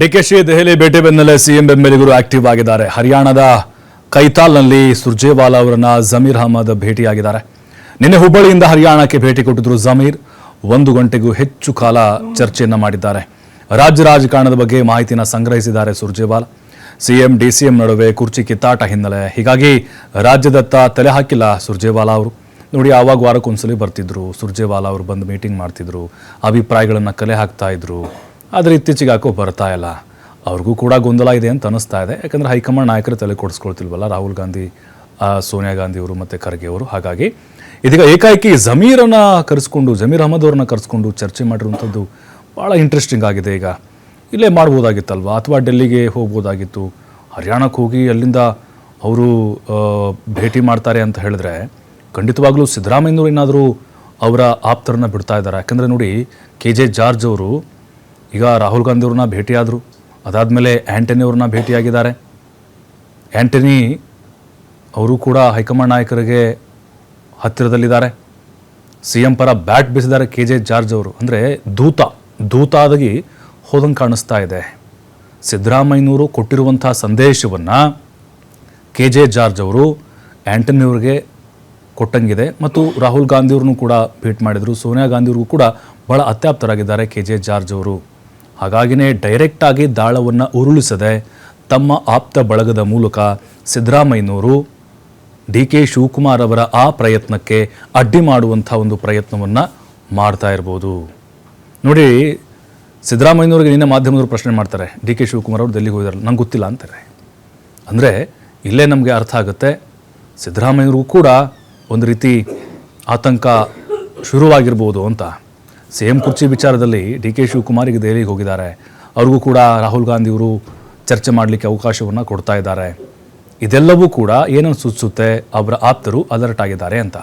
ಡಿಕೆಶಿ ದೆಹಲಿ ಭೇಟಿ ಬೆನ್ನಲ್ಲೇ ಸಿಎಂ ಬೆಂಬಲಿಗರು ಆಕ್ಟಿವ್ ಆಗಿದ್ದಾರೆ. ಹರಿಯಾಣದ ಕೈತಾಲ್ನಲ್ಲಿ ಸುರ್ಜೇವಾಲಾ ಅವರನ್ನ ಜಮೀರ್ ಅಹಮದ್ ಭೇಟಿಯಾಗಿದ್ದಾರೆ. ನಿನ್ನೆ ಹುಬ್ಬಳ್ಳಿಯಿಂದ ಹರಿಯಾಣಕ್ಕೆ ಭೇಟಿ ಕೊಟ್ಟಿದ್ರು ಜಮೀರ್. ಒಂದು ಗಂಟೆಗೂ ಹೆಚ್ಚು ಕಾಲ ಚರ್ಚೆಯನ್ನು ಮಾಡಿದ್ದಾರೆ. ರಾಜ್ಯ ರಾಜಕಾರಣದ ಬಗ್ಗೆ ಮಾಹಿತಿನ ಸಂಗ್ರಹಿಸಿದ್ದಾರೆ ಸುರ್ಜೇವಾಲಾ. ಸಿಎಂ, ಡಿಸಿಎಂ ನಡುವೆ ಕುರ್ಚಿ ಕಿತ್ತಾಟ ಹಿನ್ನೆಲೆ. ಹೀಗಾಗಿ ರಾಜ್ಯದತ್ತ ತಲೆ ಹಾಕಿಲ್ಲ ಸುರ್ಜೇವಾಲಾ ಅವರು. ನೋಡಿ, ಆವಾಗ ವಾರಕ್ಕೊಂದ್ಸಲಿ ಬರ್ತಿದ್ರು. ಸುರ್ಜೇವಾಲಾ ಅವರು ಬಂದು ಮೀಟಿಂಗ್ ಮಾಡ್ತಿದ್ರು. ಅಭಿಪ್ರಾಯಗಳನ್ನು ಕಲೆ ಹಾಕ್ತಾ ಇದ್ರು. ಆದರೆ ಇತ್ತೀಚೆಗೆ ಯಾಕೋ ಬರ್ತಾ ಇಲ್ಲ. ಅವ್ರಿಗೂ ಕೂಡ ಗೊಂದಲ ಇದೆ ಅಂತ ಅನಿಸ್ತಾ ಇದೆ. ಯಾಕಂದರೆ ಹೈಕಮಾಂಡ್ ನಾಯಕರು ತಲೆ ಕೊಡಿಸ್ಕೊಳ್ತಿಲ್ವಲ್ಲ? ರಾಹುಲ್ ಗಾಂಧಿ ಸೋನಿಯಾ ಗಾಂಧಿ ಅವರು ಮತ್ತು ಖರ್ಗೆ ಅವರು. ಹಾಗಾಗಿ ಇದೀಗ ಏಕಾಏಕಿ ಜಮೀರನ್ನು ಕರೆಸ್ಕೊಂಡು, ಜಮೀರ್ ಅಹಮದ್ ಅವ್ರನ್ನ ಕರೆಸ್ಕೊಂಡು ಚರ್ಚೆ ಮಾಡಿರುವಂಥದ್ದು ಭಾಳ ಇಂಟ್ರೆಸ್ಟಿಂಗ್ ಆಗಿದೆ ಈಗ. ಇಲ್ಲೇ ಮಾಡ್ಬೋದಾಗಿತ್ತಲ್ವಾ? ಅಥವಾ ಡೆಲ್ಲಿಗೆ ಹೋಗ್ಬೋದಾಗಿತ್ತು? ಹರಿಯಾಣಕ್ಕೆ ಹೋಗಿ ಅಲ್ಲಿಂದ ಅವರು ಭೇಟಿ ಮಾಡ್ತಾರೆ ಅಂತ ಹೇಳಿದ್ರೆ ಖಂಡಿತವಾಗ್ಲೂ ಸಿದ್ದರಾಮಯ್ಯನವರು ಏನಾದರೂ ಅವರ ಆಪ್ತರನ್ನ ಬಿಡ್ತಾ ಇದ್ದಾರೆ. ಯಾಕಂದರೆ ನೋಡಿ, ಕೆ ಜೆ ಜಾರ್ಜ್ ಅವರು ಈಗ ರಾಹುಲ್ ಗಾಂಧಿ ಅವ್ರನ್ನ ಭೇಟಿಯಾದರು. ಅದಾದಮೇಲೆ ಆ್ಯಂಟನಿ ಅವ್ರನ್ನ ಭೇಟಿಯಾಗಿದ್ದಾರೆ. ಆ್ಯಂಟನಿ ಅವರು ಕೂಡ ಹೈಕಮಾಂಡ್ ನಾಯಕರಿಗೆ ಹತ್ತಿರದಲ್ಲಿದ್ದಾರೆ. ಸಿ ಎಂ ಪರ ಬ್ಯಾಟ್ ಬೀಸಿದ್ದಾರೆ ಕೆ ಜೆ ಜಾರ್ಜ್ ಅವರು. ಅಂದರೆ ದೂತ ದೂತಾದಾಗಿ ಹೋದಂಗೆ ಕಾಣಿಸ್ತಾ ಇದೆ. ಸಿದ್ದರಾಮಯ್ಯನವರು ಕೊಟ್ಟಿರುವಂಥ ಸಂದೇಶವನ್ನು ಕೆ ಜೆ ಜಾರ್ಜ್ ಅವರು ಆ್ಯಂಟನಿ ಅವರಿಗೆ ಕೊಟ್ಟಂಗಿದೆ ಮತ್ತು ರಾಹುಲ್ ಗಾಂಧಿಯವ್ರನ್ನೂ ಕೂಡ ಭೇಟಿ ಮಾಡಿದರು. ಸೋನಿಯಾ ಗಾಂಧಿಯವ್ರಿಗೂ ಕೂಡ ಭಾಳ ಅತ್ಯಾಪ್ತರಾಗಿದ್ದಾರೆ ಕೆ ಜೆ ಜಾರ್ಜ್ ಅವರು. ಹಾಗಾಗಿನೇ ಡೈರೆಕ್ಟಾಗಿ ದಾಳವನ್ನು ಉರುಳಿಸದೆ ತಮ್ಮ ಆಪ್ತ ಬಳಗದ ಮೂಲಕ ಸಿದ್ದರಾಮಯ್ಯನವರು ಡಿ ಕೆ ಶಿವಕುಮಾರ್ ಅವರ ಆ ಪ್ರಯತ್ನಕ್ಕೆ ಅಡ್ಡಿ ಮಾಡುವಂಥ ಒಂದು ಪ್ರಯತ್ನವನ್ನು ಮಾಡ್ತಾ ಇರ್ಬೋದು. ನೋಡಿ, ಸಿದ್ದರಾಮಯ್ಯನವ್ರಿಗೆ ನಿನ್ನೆ ಮಾಧ್ಯಮದವರು ಪ್ರಶ್ನೆ ಮಾಡ್ತಾರೆ, ಡಿ ಕೆ ಶಿವಕುಮಾರ್ ಅವರು ಡೆಲ್ಲಿಗೆ ಹೋಗಿದಾರಲ್ಲ ನಂಗೆ ಗೊತ್ತಿಲ್ಲ ಅಂತಾರೆ. ಅಂದರೆ, ಇಲ್ಲೇ ನಮಗೆ ಅರ್ಥ ಆಗುತ್ತೆ ಸಿದ್ದರಾಮಯ್ಯವ್ರಿಗೂ ಕೂಡ ಒಂದು ರೀತಿ ಆತಂಕ ಶುರುವಾಗಿರ್ಬೋದು ಅಂತ. ಸೇಮ್ ಕುರ್ಚಿ ವಿಚಾರದಲ್ಲಿ ಡಿ ಕೆ ಶಿವಕುಮಾರ್ ಈಗ ದೆಹಲಿಗೆ ಹೋಗಿದ್ದಾರೆ. ಅವ್ರಿಗೂ ಕೂಡ ರಾಹುಲ್ ಗಾಂಧಿಯವರು ಚರ್ಚೆ ಮಾಡಲಿಕ್ಕೆ ಅವಕಾಶವನ್ನು ಕೊಡ್ತಾ ಇದ್ದಾರೆ. ಇದೆಲ್ಲವೂ ಕೂಡ ಏನನ್ನು ಸೂಚಿಸುತ್ತೆ ಅವರ ಆಪ್ತರು ಅಲರ್ಟ್ ಆಗಿದ್ದಾರೆ ಅಂತ.